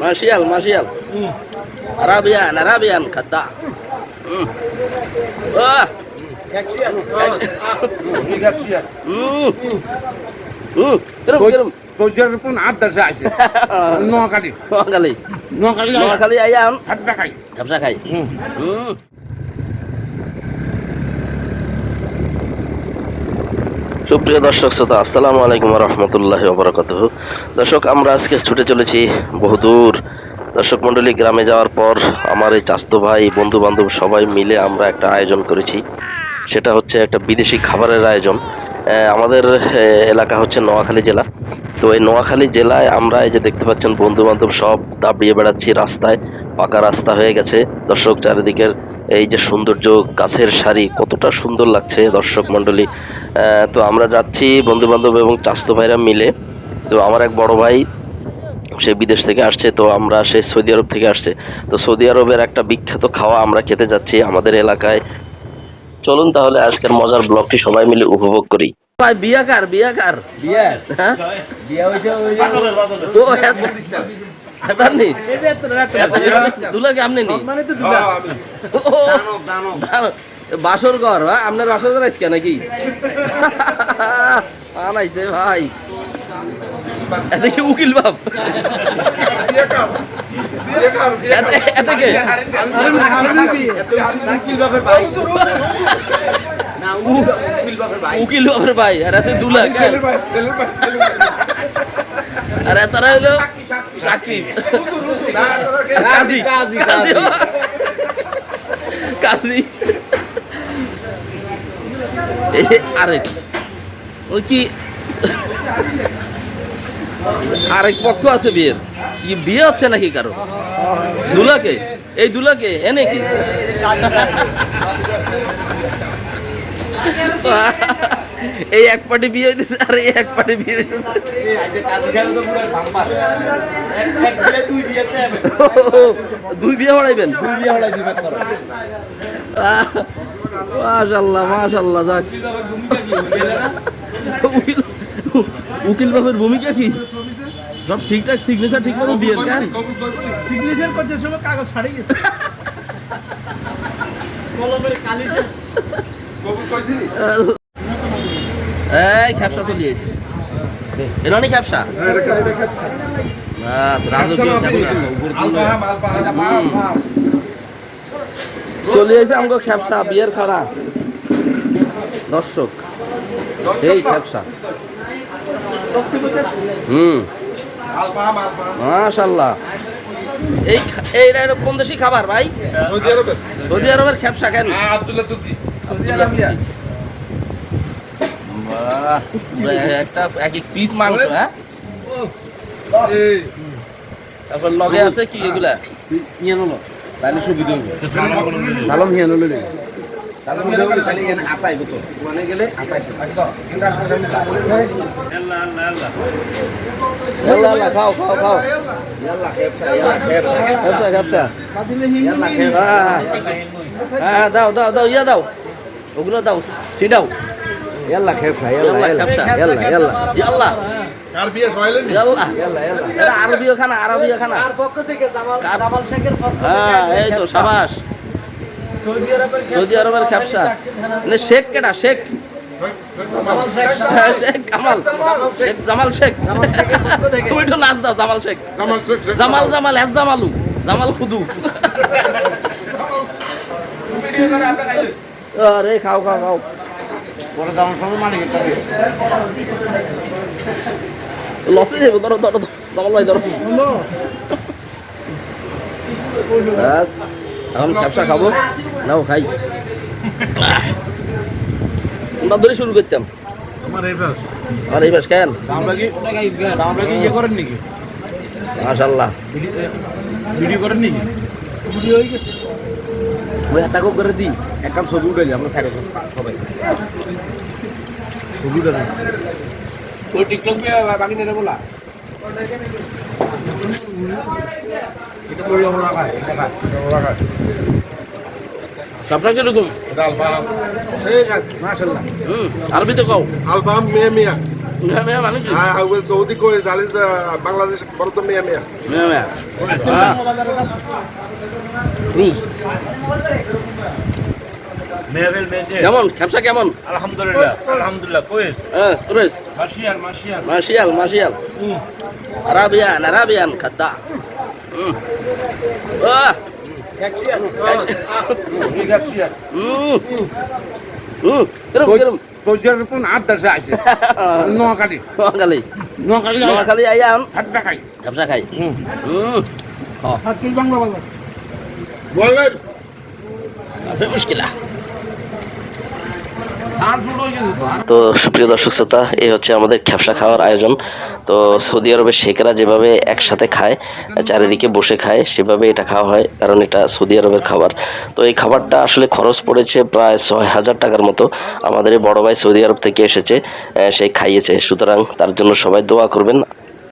Martial martial Arabian Arabian খাদ্দা। Noakhali. Noakhali. Noakhali আইয়া খাই। খাই হুম হুম সুপ্রিয় দর্শক শ্রোতা, আসসালামু আলাইকুম রহমতুল্লাহ বরকত দর্শক, আমরা আজকে ছুটে চলেছি বহুদূর দর্শক মণ্ডলী গ্রামে যাওয়ার পর আমার এই চাস্তো ভাই বন্ধু বান্ধব সবাই মিলে আমরা একটা আয়োজন করেছি। সেটা হচ্ছে একটা বিদেশি খাবারের আয়োজন। আমাদের এলাকা হচ্ছে নোয়াখালী জেলা। তো এই নোয়াখালী জেলায় আমরা এই যে দেখতে পাচ্ছেন বন্ধু বান্ধব সব দাবিয়ে বেড়াচ্ছি, রাস্তায় পাকা রাস্তা হয়ে গেছে। দর্শক, চারিদিকের এই যে সৌন্দর্য গাছের সারি কতটা সুন্দর লাগছে দর্শক মণ্ডলী। আহ, তো আমরা যাচ্ছি বন্ধু বান্ধব এবং চাস্তো ভাইরা মিলে। তো আমার এক বড় ভাই সে বিদেশ থেকে আসছে তো আমরা সে সৌদি আরব থেকে আসছে। তো সৌদি আরবের একটা বিখ্যাত খাওয়া আমরা খেতে যাচ্ছি আমাদের এলাকায়। চলুন তাহলে আজকের মজার ব্লগটি সবাই মিলে উপভোগ করি। ভাই বিয়াকার বিয়াকার বিয়া হ্যাঁ? বিয়া হইছে ওই তো আপনি মানে দাঁড়াও, বাসর ঘর হ্যাঁ আপনার বাসর ঘর আজকে নাকি? আনাইছে ভাই। এদিকে উকিল বাপ। এতে- এতে কে? শাকিল বাপের ভাই। না উকিল বাপের ভাই। উকিল বাপের আর এতে দুলা কেন? আর এতারা হইল সাকিব কাজী কাজী, কাজী আরেক ওই কি? আরেক পক্ষ আছে বিয়ের। কি বিয়ে হচ্ছে নাকি কারও? দুলাকে? এই দুলাকে? এনে কি এই এক পার্টি বিয়ে হইতেছে আর এই এক পার্টি বিয়ে হইতেছে। দুই বিয়ে হবে হড়াইবেন? দুই বিয়ে ভাগ করো মাশাল্লাহ মাশাল্লাহ যাক। উকিল বাপের ভূমিকা কি গেলে না উকিল উকিল বাপের ভূমিকা কি? সব ঠিকঠাক সিগনেচার ঠিক মতো দিয়ে কেন? সিগনেচার করতে সময় কাগজ ফাড়ে গেছে। কলমের কালি শেষ। এই খ্যাপসা চলিয়েছে এটা অনেক খ্যাপসা। চলিয়েছে আমাকে খ্যাপসা বিয়ের খাড়া। দর্শক এই খ্যাপসা। হুম। মাশাল্লাহ। এই এইটা হলো কোন দেশি খাবার ভাই? সৌদি আরবের? খ্যাপসা কেন? সৌদি আরবিয়া বাহ, পুরো একটা এক এক পিস মাংস হ্যাঁ? তারপর লগে আছে কি এগুলা? নিয়ে নলো তাহলে সুবিধা হবে ভালো নিয়ে খাও। খাও খাও খ্যাপসা খ্যাপসা হ্যাঁ হ্যাঁ দাও দাও দাও ইয়া দাও। ওগুলো দাও সিডাও يلا كيفها يلا كبسة. يلا يلا ইয়াল্লাহ ইয়াল্লাহ এটা আরবীয় খানা আরবীয় খানা কার পক্ষ থেকে জামাল কার- জামাল শেখের পক্ষ হ্যাঁ থেকে এই তো খেপসা। সাবাস সৌদি আরবের সৌদি আরবের খ্যাপসা মানে শেখ কেটা শেখ জামাল শেখ হ্যাঁ, শেখ কামাল শেখ জামাল শেখ জামাল শেখের পক্ষ থেকে তুমি একটু নাচ দাও জামাল শেখ জামাল জামাল এস জামালু জামাল খুদু আরে খাও খাও খাও পরে জামাল সঙ্গে লসে যাবে ধরো ধরো। ভাই ধরো। ব্যাস এখন ব্যবসা খাব নাও খাই। আমরা ধরে শুরু করতাম। আমার এই বাস কেন? ইয়ে করেন মাশাল্লাহ ভিডিও করেন নাকি? ভিডিও হয়ে গেছে। ওই একটা কোপ করে দিই। একদম ছবি উঠে আমরা সাইডে সবাই। ছবি উঠে ওই টিকটক বাকি নেই বলা। এটা বড় আমরা খাই এটা খাই আমরা খাই ব্যবসা কীরকম মাশাআল্লাহ। হুম আরবিতে কও। mia. মেয়া মেয়া। মানে কি? I will Saudi ko is alid Bangladesh bardo mia mia. মেয়া। মেয়া রুজ। কেমন? খেপসা কেমন? আলহামদুলিল্লাহ আলহামদুলিল্লাহ কোয়েস হ্যাঁ আরাবিয়ান আরাবিয়ান খাদ্দা। হুম আহ। হুম হুম কিরম সৌদি আরব কোন আট দেশে আছে? নোয়াখালী। নোয়াখালী। নোয়াখালী নোয়াখালী আই আম হাতটা খাই। হাতটা খাই। হুম। হুম। বাংলা বলেন। মুশকিলা। তো সুপ্রিয় দর্শক শ্রোতা, এই হচ্ছে আমাদের খ্যাপসা খাওয়ার আয়োজন। তো সৌদি আরবের শেখেরা যেভাবে একসাথে খায়, চারিদিকে বসে খায়, সেভাবে এটা খাওয়া হয়, কারণ এটা সৌদি আরবের খাবার। তো এই খাবারটা আসলে খরচ পড়েছে প্রায় ছয় হাজার টাকার মতো। আমাদের বড় ভাই সৌদি আরব থেকে এসেছে সে খাইয়েছে। সুতরাং তার জন্য সবাই দোয়া করবেন।